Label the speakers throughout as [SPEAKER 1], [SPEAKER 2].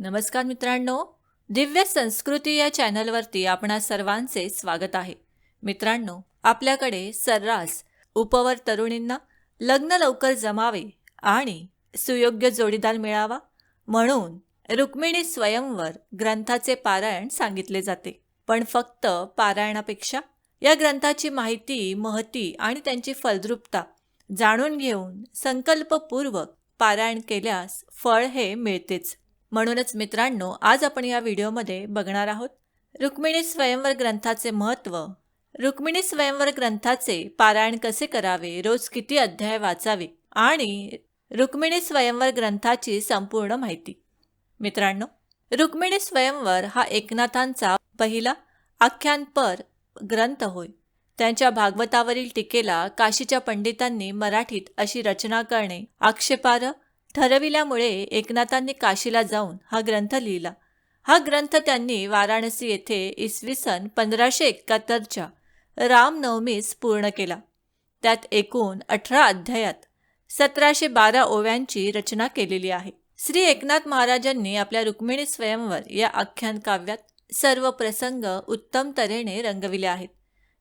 [SPEAKER 1] नमस्कार मित्रांनो दिव्य संस्कृती या चॅनलवरती आपणा सर्वांचे स्वागत आहे. मित्रांनो आपल्याकडे सर्रास उपवर तरुणींना लग्न लवकर जमावे आणि सुयोग्य जोडीदार मिळावा म्हणून रुक्मिणी स्वयंवर ग्रंथाचे पारायण सांगितले जाते. पण फक्त पारायणापेक्षा या ग्रंथाची माहिती महती आणि त्यांची फलद्रुपता जाणून घेऊन संकल्पपूर्वक पारायण केल्यास फळ हे मिळतेच. म्हणूनच मित्रांनो आज आपण या व्हिडिओमध्ये बघणार आहोत रुक्मिणी स्वयंवर ग्रंथाचे महत्त्व. रुक्मिणी स्वयंवर ग्रंथाचे पारायण कसे करावे रोज किती अध्याय वाचावे आणि रुक्मिणी स्वयंवर ग्रंथाची संपूर्ण माहिती. मित्रांनो रुक्मिणी स्वयंवर हा एकनाथांचा पहिला आख्यानपर ग्रंथ होय. त्यांच्या भागवतावरील टीकेला काशीच्या पंडितांनी मराठीत अशी रचना करणे आक्षेपार्ह ठरविल्यामुळे एकनाथांनी काशीला जाऊन हा ग्रंथ लिहिला. हा ग्रंथ त्यांनी वाराणसी येथे इसवी सन पंधराशे एकाहत्तरच्या रामनवमीस पूर्ण केला. त्यात एकूण अठरा अध्यायात सतराशे बारा ओव्यांची रचना केलेली आहे. श्री एकनाथ महाराजांनी आपल्या रुक्मिणी स्वयंवर या आख्यान काव्यात सर्व प्रसंग उत्तम तऱ्हेने रंगविले आहेत.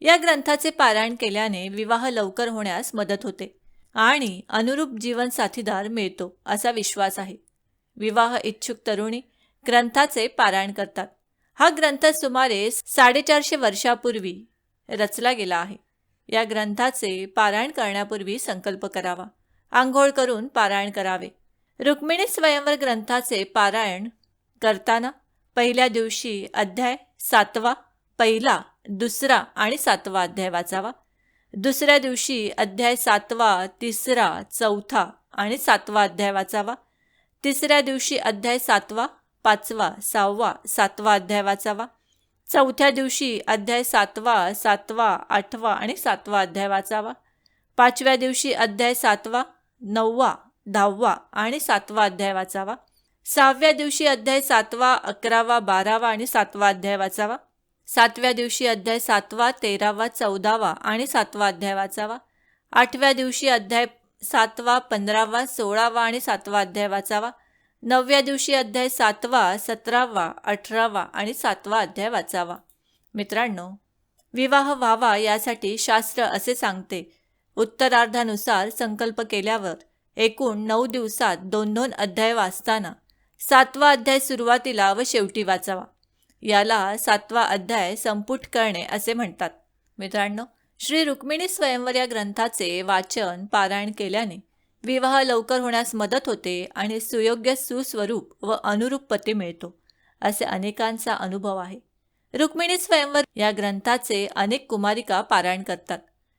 [SPEAKER 1] या ग्रंथाचे पारायण केल्याने विवाह लवकर होण्यास मदत होते. आणि अनुरूप जीवन साथीदार मिळतो असा विश्वास आहे. विवाह इच्छुक तरुणी ग्रंथाचे पारायण करतात. हा ग्रंथ सुमारे साडेचारशे वर्षापूर्वी रचला गेला आहे. या ग्रंथाचे पारायण करण्यापूर्वी संकल्प करावा. आंघोळ करून पारायण करावे. रुक्मिणी स्वयंवर ग्रंथाचे पारायण करताना पहिल्या दिवशी अध्याय सातवा पहिला दुसरा आणि सातवा अध्याय वाचावा. दुसऱ्या दिवशी अध्याय सातवा तिसरा चौथा आणि सातवा अध्याय वाचावा. तिसऱ्या दिवशी अध्याय सातवा पाचवा सहावा सातवा अध्याय वाचावा. चौथ्या दिवशी अध्याय सातवा सातवा आठवा आणि सातवा अध्याय वाचावा. पाचव्या दिवशी अध्याय सातवा नववा दहावा आणि सातवा अध्याय वाचावा. सहाव्या दिवशी अध्याय सातवा अकरावा बारावा आणि सातवा अध्याय वाचावा. सातव्या दिवशी अध्याय सातवा तेरावा चौदावा आणि सातवा अध्याय वाचावा. आठव्या दिवशी अध्याय सातवा पंधरावा सोळावा आणि सातवा अध्याय वाचावा. नवव्या दिवशी अध्याय सातवा सतरावा अठरावा आणि सातवा अध्याय वाचावा. मित्रांनो विवाह व्हावा यासाठी शास्त्र असे सांगते. उत्तरार्धानुसार संकल्प केल्यावर एकूण नऊ दिवसात दोन दोन अध्याय वाचताना सातवा अध्याय सुरुवातीला व शेवटी वाचावा. याला सातवा अध्याय संपुट करणे असे म्हणतात. मित्रांनो श्री रुक्मिणी स्वयंवर या ग्रंथाचे वाचन पारायण केल्याने विवाह लवकर होण्यास मदत होते आणि सुयोग्य सुस्वरूप व अनुरूप पती मिळतो असे अनेकांचा अनुभव आहे. रुक्मिणी स्वयंवर या ग्रंथाचे अनेक कुमारिका पारायण करतात.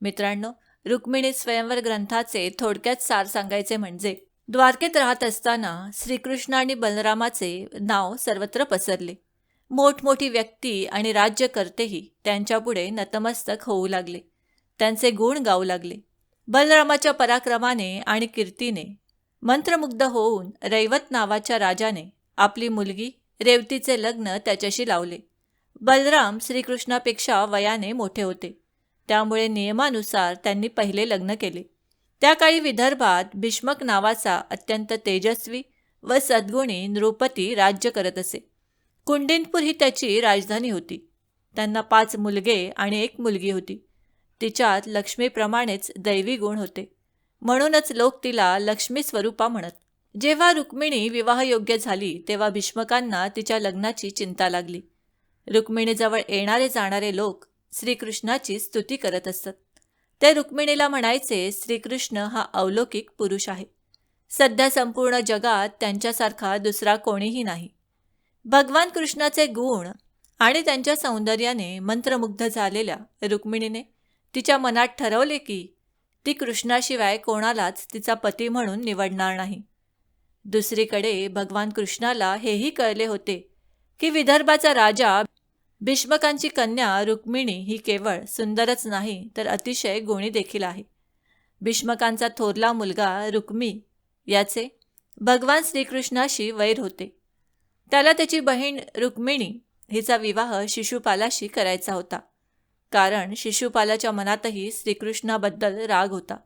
[SPEAKER 1] मित्रांनो रुक्मिणी स्वयंवर ग्रंथाचे थोडक्यात सार सांगायचे म्हणजे द्वारकेत राहत असताना श्रीकृष्ण आणि बलरामाचे नाव सर्वत्र पसरले. मोठमोठी व्यक्ती आणि राज्यकर्तेही त्यांच्यापुढे नतमस्तक होऊ लागले. त्यांचे गुण गाऊ लागले. बलरामाच्या पराक्रमाने आणि कीर्तीने मंत्रमुग्ध होऊन रैवत नावाच्या राजाने आपली मुलगी रेवतीचे लग्न त्याच्याशी लावले. बलराम श्रीकृष्णापेक्षा वयाने मोठे होते. त्यामुळे नियमानुसार त्यांनी पहिले लग्न केले. त्या काळी विदर्भात भीष्मक नावाचा अत्यंत तेजस्वी व सद्गुणी नृपती राज्य करत असे. कुंडिनपूर ही त्याची राजधानी होती. त्यांना पाच मुलगे आणि एक मुलगी होती. तिच्यात लक्ष्मीप्रमाणेच दैवी गुण होते. म्हणूनच लोक तिला लक्ष्मी स्वरूपा म्हणत. जेव्हा रुक्मिणी विवाहयोग्य झाली तेव्हा भीष्मकांना तिच्या लग्नाची चिंता लागली. रुक्मिणीजवळ येणारे जाणारे लोक श्रीकृष्णाची स्तुती करत असत. ते रुक्मिणीला म्हणायचे श्रीकृष्ण हा अवलौकिक पुरुष आहे. सध्या संपूर्ण जगात त्यांच्यासारखा दुसरा कोणीही नाही. भगवान कृष्णाचे गुण आणि त्यांच्या सौंदर्याने मंत्रमुग्ध झालेल्या रुक्मिणीने तिच्या मनात ठरवले की ती कृष्णाशिवाय कोणालाच तिचा पती म्हणून निवडणार नाही. दुसरीकडे भगवान कृष्णाला हेही कळले होते की विदर्भाचा राजा भीष्मकांची कन्या रुक्मिणी ही केवळ सुंदरच नाही तर अतिशय गुणी देखील आहे. भीष्मकांचा थोरला मुलगा रुक्मी याचे भगवान श्रीकृष्णाशी वैर होते. त्याला त्याची बहीण रुक्मिणी हिचा विवाह शिशुपालाशी करायचा होता. कारण शिशुपालाच्या मनातही श्रीकृष्णाबद्दल राग होता.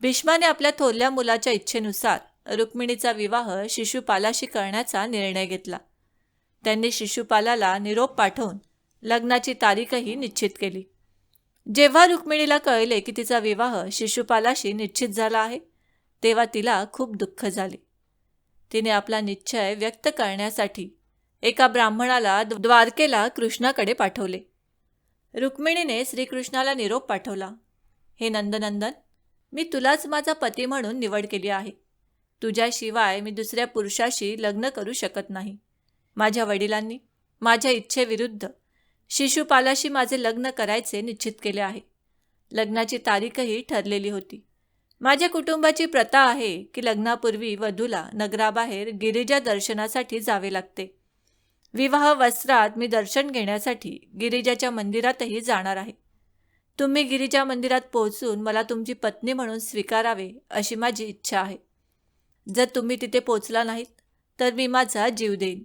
[SPEAKER 1] भीष्माने आपल्या थोरल्या मुलाच्या इच्छेनुसार रुक्मिणीचा विवाह शिशुपालाशी करण्याचा निर्णय घेतला. त्यांनी शिशुपालाला निरोप पाठवून लग्नाची तारीखही निश्चित केली. जेव्हा रुक्मिणीला कळले की तिचा विवाह शिशुपालाशी निश्चित झाला आहे तेव्हा तिला खूप दुःख झाले. तिने आपला निश्चय व्यक्त करण्यासाठी एका ब्राह्मणाला द्वारकेला कृष्णाकडे पाठवले. रुक्मिणीने श्रीकृष्णाला निरोप पाठवला. हे नंदनंदन मी तुलाच माझा पती म्हणून निवड केली आहे. तुझ्याशिवाय मी दुसऱ्या पुरुषाशी लग्न करू शकत नाही. माझ्या वडिलांनी माझ्या इच्छेविरुद्ध शिशुपालाशी माझे लग्न करायचे निश्चित केले आहे. लग्नाची तारीखही ठरलेली होती. माझ्या कुटुंबाची प्रथा आहे की लग्नापूर्वी वधूला नगराबाहेर गिरिजा दर्शनासाठी जावे लागते. विवाह वस्त्रात मी दर्शन घेण्यासाठी गिरिजाच्या मंदिरातही जाणार आहे. तुम्ही गिरिजा मंदिरात पोहोचून मला तुमची पत्नी म्हणून स्वीकारावे अशी माझी इच्छा आहे. जर तुम्ही तिथे पोचला नाहीत तर मी माझा जीव देईन.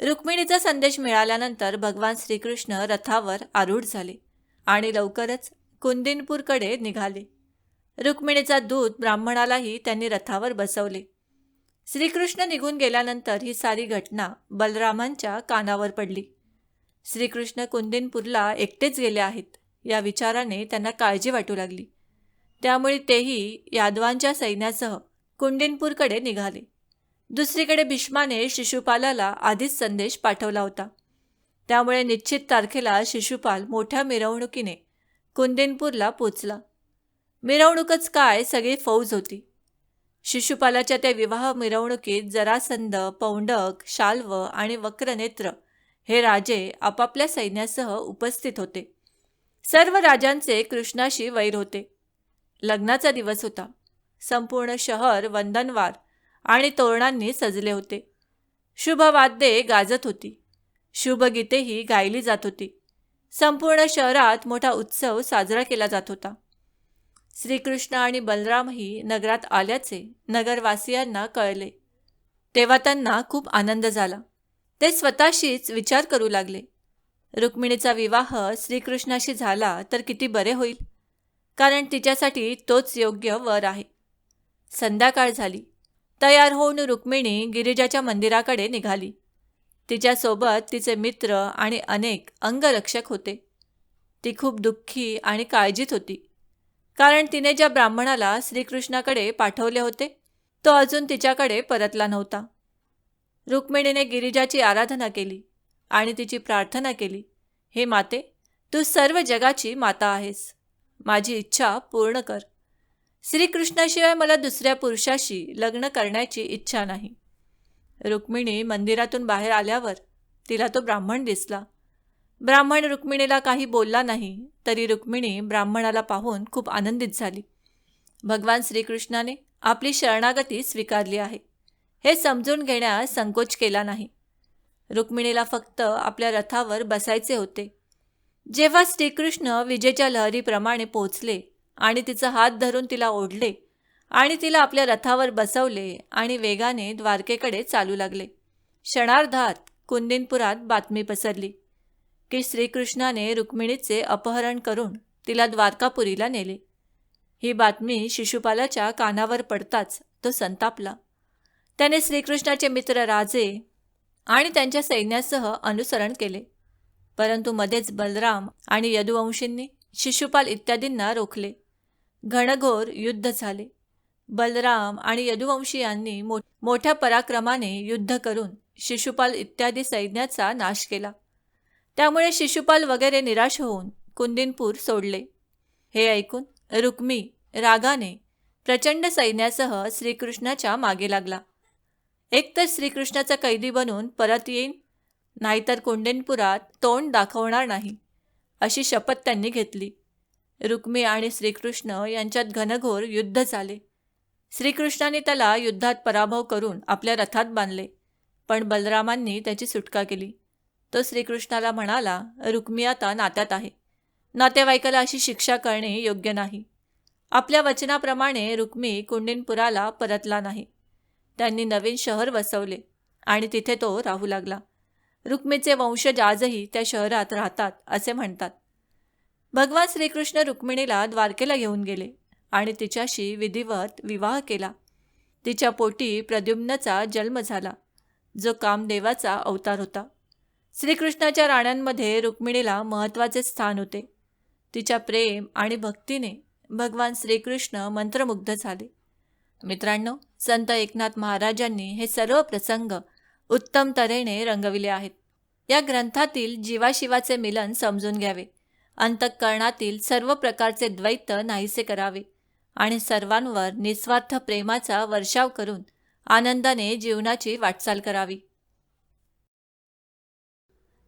[SPEAKER 1] रुक्मिणीचा संदेश मिळाल्यानंतर भगवान श्रीकृष्ण रथावर आरूढ झाले आणि लवकरच कुंदिनपूरकडे निघाले. रुक्मिणीचा दूत ब्राह्मणालाही त्यांनी रथावर बसवले. श्रीकृष्ण निघून गेल्यानंतर ही सारी घटना बलरामांच्या कानावर पडली. श्रीकृष्ण कुंदिनपूरला एकटेच गेले आहेत या विचाराने त्यांना काळजी वाटू लागली. त्यामुळे तेही यादवांच्या सैन्यासह कुंडिनपूरकडे निघाले. दुसरीकडे भीष्माने शिशुपालाला आधीच संदेश पाठवला होता. त्यामुळे निश्चित तारखेला शिशुपाल मोठ्या मिरवणुकीने कुंदिनपूरला पोचला. मिरवणूकच काय? सगळी फौज होती. शिशुपालाच्या त्या विवाह मिरवणुकीत जरासंध पौंडक शाल्व आणि वक्रनेत्र हे राजे आपापल्या सैन्यासह उपस्थित होते. सर्व राजांचे कृष्णाशी वैर होते. लग्नाचा दिवस होता. संपूर्ण शहर वंदनवार आणि तोरणांनी सजले होते. शुभवाद्ये गाजत होती. शुभगीतेही गायली जात होती. संपूर्ण शहरात मोठा उत्सव साजरा केला जात होता. श्रीकृष्ण आणि बलरामही नगरात आल्याचे नगरवासियांना कळले. तेव्हा त्यांना खूप आनंद झाला. ते स्वतःशीच विचार करू लागले. रुक्मिणीचा विवाह श्रीकृष्णाशी झाला तर किती बरे होईल? कारण तिच्यासाठी तोच योग्य वर आहे. संध्याकाळ झाली. तयार होऊन रुक्मिणी गिरिजाच्या मंदिराकडे निघाली. तिच्यासोबत तिचे मित्र आणि अनेक अंगरक्षक होते. ती खूप दुःखी आणि काळजीत होती. कारण तिने ज्या ब्राह्मणाला श्रीकृष्णाकडे पाठवले होते तो अजून तिच्याकडे परतला नव्हता. रुक्मिणीने गिरिजाची आराधना केली आणि तिची प्रार्थना केली हे माते तू सर्व जगाची माता आहेस. माझी इच्छा पूर्ण कर. श्रीकृष्णाशिवाय मला दुसऱ्या पुरुषाशी लग्न करण्याची इच्छा नाही. रुक्मिणी मंदिरातून बाहेर आल्यावर तिला तो ब्राह्मण दिसला. ब्राह्मण रुक्मिणीला काही बोलला नाही तरी रुक्मिणी ब्राह्मणाला पाहून खूप आनंदित झाली. भगवान श्रीकृष्णाने आपली शरणागती स्वीकारली आहे. हे समजून घेण्यास संकोच केला नाही. रुक्मिणीला फक्त आपल्या रथावर बसायचे होते. जेव्हा श्रीकृष्ण विजेच्या लहरीप्रमाणे पोचले आणि तिचा हात धरून तिला ओढले आणि तिला आपल्या रथावर बसवले आणि वेगाने द्वारकेकडे चालू लागले. क्षणार्धात कुंदिनपुरात बातमी पसरली. की श्रीकृष्णाने रुक्मिणीचे अपहरण करून तिला द्वारकापुरीला नेले. ही बातमी शिशुपालाच्या कानावर पडताच तो संतापला. त्याने श्रीकृष्णाचे मित्र राजे आणि त्यांच्या सैन्यासह अनुसरण केले. परंतु मध्येच बलराम आणि यदुवंशींनी शिशुपाल इत्यादींना रोखले. घणघोर युद्ध झाले. बलराम आणि यदुवंशीयांनी मो मोठ्या पराक्रमाने युद्ध करून शिशुपाल इत्यादी सैन्याचा नाश केला. त्यामुळे शिशुपाल वगैरे निराश होऊन कुंदिनपूर सोडले. हे ऐकून रुक्मी रागाने प्रचंड सैन्यासह श्रीकृष्णाच्या मागे लागला. एकतर श्रीकृष्णाचा कैदी बनून परत येईन नाहीतर कुंडेनपुरात तोंड दाखवणार नाही अशी शपथ त्यांनी घेतली. रुक्मी आणि श्रीकृष्ण यांच्यात घनघोर युद्ध झाले. श्रीकृष्णाने त्याला युद्धात पराभव करून आपल्या रथात बांधले पण बलरामांनी त्याची सुटका केली. तो श्रीकृष्णाला म्हणाला रुक्मी आता नात्यात आहे. नातेवाईकाला अशी शिक्षा करणे योग्य नाही. आपल्या वचनाप्रमाणे रुक्मी कुंडिनपुराला परतला नाही. त्यांनी नवीन शहर वसवले आणि तिथे तो राहू लागला. रुक्मीचे वंशज आजही त्या शहरात राहतात असे म्हणतात. भगवान श्रीकृष्ण रुक्मिणीला द्वारकेला घेऊन गेले आणि तिच्याशी विधिवत विवाह केला. तिच्या पोटी प्रद्युम्नचा जन्म झाला जो कामदेवाचा अवतार होता. श्रीकृष्णाच्या राण्यांमध्ये रुक्मिणीला महत्त्वाचे स्थान होते. तिच्या प्रेम आणि भक्तीने भगवान श्रीकृष्ण मंत्रमुग्ध झाले. मित्रांनो संत एकनाथ महाराजांनी हे सर्व प्रसंग उत्तम तऱ्हेने रंगविले आहेत. या ग्रंथातील जीवाशिवाचे मिलन समजून घ्यावे. अंतःकरणातील सर्व प्रकारचे द्वैत नाहीसे करावे आणि सर्वांवर निस्वार्थ प्रेमाचा वर्षाव करून आनंदाने जीवनाची वाटचाल करावी.